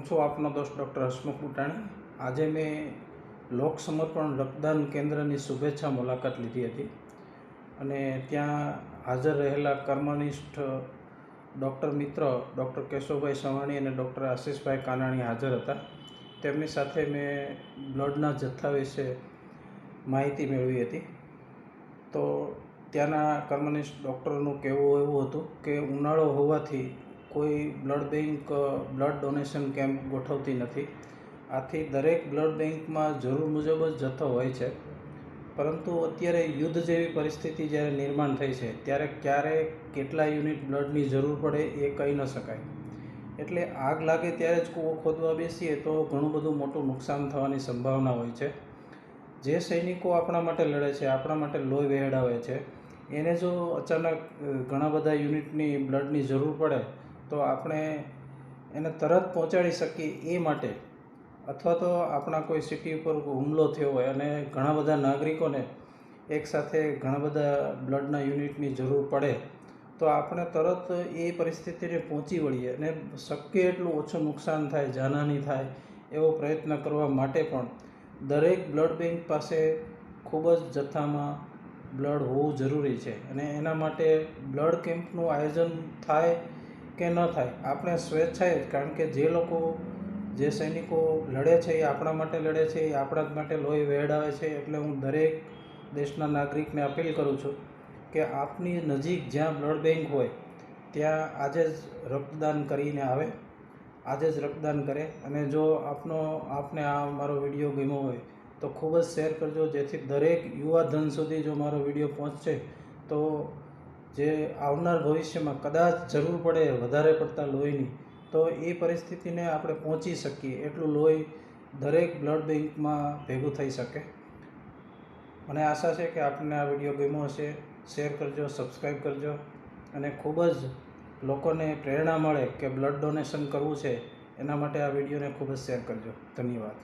હું છું આપનો દોસ્ત ડૉક્ટર હસમુખ બુટાણી આજે મેં લોક સમર્પણ રક્તદાન કેન્દ્રની શુભેચ્છા મુલાકાત લીધી હતી અને ત્યાં હાજર રહેલા કર્મનિષ્ઠ ડૉક્ટર મિત્ર ડૉક્ટર કેશવભાઈ સવાણી અને ડૉક્ટર આશીષભાઈ કાનાણી હાજર હતા. તેમની સાથે મેં બ્લડના જથ્થા વિશે માહિતી મેળવી હતી. તો ત્યાંના કર્મનિષ્ઠ ડૉક્ટરનું કહેવું એવું હતું કે ઉનાળો હોવાથી કોઈ blood bank, blood donation camp ગોઠવતી નથી. આથી દરેક બ્લડ બેંકમાં જરૂર મુજબ જ જથ્થો હોય છે. પરંતુ અત્યારે યુદ્ધ જેવી પરિસ્થિતિ જ્યારે નિર્માણ થઈ છે, ત્યારે ક્યારે કેટલા યુનિટ બ્લડની જરૂર પડે એ કહી ન શકાય. એટલે આગ લાગે ત્યારે જ કૂવો ખોદવા બેસીએ તો ઘણું બધું મોટું નુકસાન થવાની સંભાવના હોય છે. જે સૈનિકો આપણા માટે લડે છે, આપણા માટે લોહી વહેડાવે છે, એને જો અચાનક ઘણા બધા યુનિટની બ્લડની જરૂર પડે તો આપણે એને તરત પહોંચાડી શકીએ એ માટે. અથવા તો આપણા કોઈ સિટી ઉપર હુમલો થયો હોય અને ઘણા બધા નાગરિકોને એકસાથે ઘણા બધા બ્લડના યુનિટની જરૂર પડે, તો આપણે તરત એ પરિસ્થિતિને પહોંચી વળીએ અને શક્ય એટલું ઓછું નુકસાન થાય, જાનહાની થાય એવો પ્રયત્ન કરવા માટે પણ દરેક બ્લડ બેંક પાસે ખૂબ જ જથ્થામાં બ્લડ હોવું જરૂરી છે અને એના માટે બ્લડ કેમ્પનું આયોજન થાય કે ન થાય. આપણે સ્વેચ્છાએ જ, કારણ કે જે લોકો, જે સૈનિકો લડે છે, એ આપણા માટે લડે છે, એ આપણા જ માટે લોહી વહેડાવે છે, એટલે હું દરેક દેશના નાગરિકને અપીલ કરું છું કે આપની નજીક જ્યાં બ્લડ બેંક હોય, ત્યાં આજે જ રક્તદાન કરીને આવે, આજે જ રક્તદાન કરે. અને જો આપનો, આપને આ મારો વીડિયો ગમ્યો હોય, તો ખૂબ જ શેર કરજો, જેથી દરેક યુવા ધન સુધી જો મારો વીડિયો પહોંચશે, તો જે આવનાર ભવિષ્યમાં કદાચ જરૂર પડે વધારે પડતા લોહીની, તો એ પરિસ્થિતિને આપણે પહોંચી શકીએ. એટલું લોહી દરેક બ્લડ બેંકમાં ભેગું થઈ શકે. મને આશા છે કે આપને આ વીડિયો ગમ્યો હશે. શેર કરજો સબસ્ક્રાઈબ કરજો. અને ખૂબ જ લોકોને પ્રેરણા મળે કે બ્લડ ડોનેશન કરવું છે. એના માટે આ વિડીયોને ખૂબ જ શેર કરજો. ધન્યવાદ.